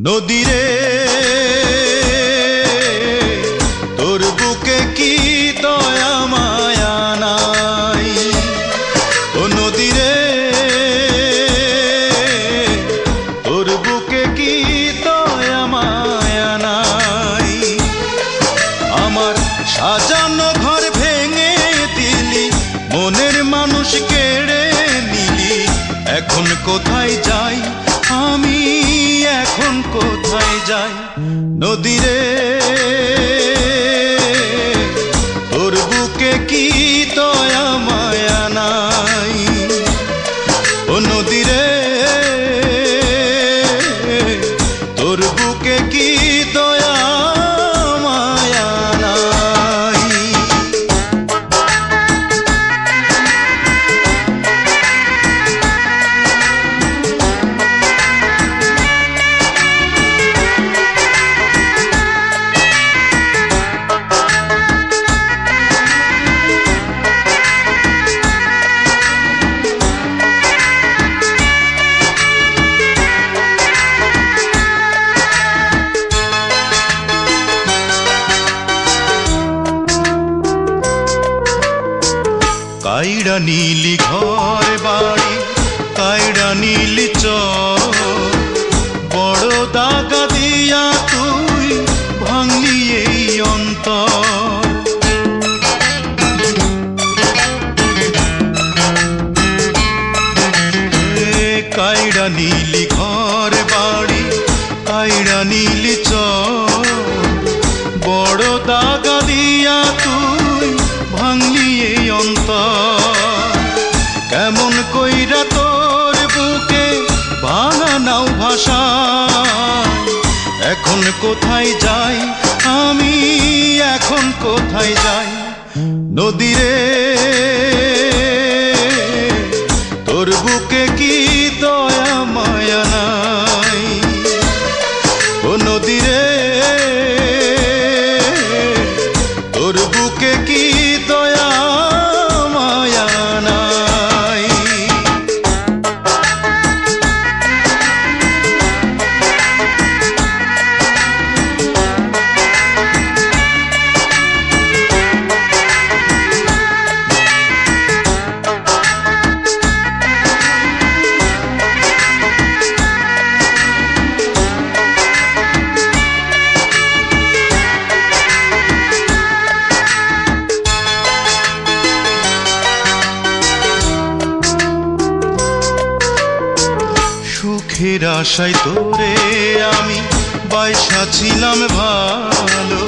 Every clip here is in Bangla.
No diré এখন কোথায় যাই? আমি এখন কোথায় যাই? নদীরে, তোর বুকে কি দয়া, মায়া নাই? ও নদীরে, তোর বুকে কি দয়া নীলি ঘর বাড়ি কাইড়া নীলি চর। বড় দাগা দিয়া তুই ভাঙলি এই অন্তর। এ কাইড়া নীলি ঘর বাড়ি কাইড়া নীলি চর। বড় দাগা দিয়া কেমন তোর বুকে ভাঙা ভাষা এখন কোথায় যাই? আমি এখন কোথায় যাই? নদীরে তোর বুকে কি দয়া, মায়া নাই? ও নদীরে সুখের আশায় তোরে আমি বাইসা ছিলাম ভালো।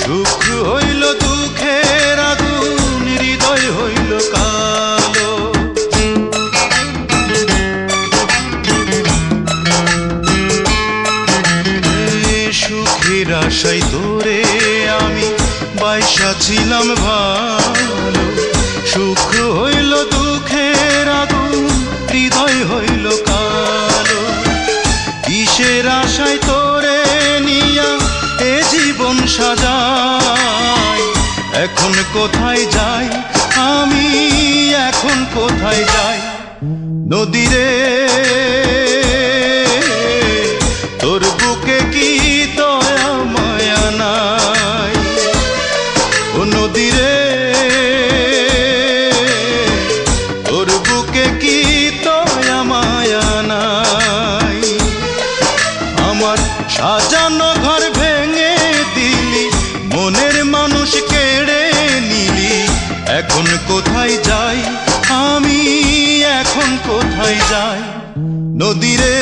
সুখ হইল, দুঃখের আগুন, হৃদয় হইল কালো। সুখের আশায় তোরে আমি বাইসা ছিলাম ভালো। সুখ হইল এখন কোথায় যাই? আমি এখন কোথায় যাই? নদীরে, তোর বুকে কি দয়া, মায়া নাই? ও নদীরে, তোর বুকে কি দয়া, মায়া নাই? আমার সাজানো ঘর ভেঙে দিলি, মনের মানুষ কেড়ে নিলি এখন কোথায় যাই? আমি এখন কোথায় যাই? নদীরে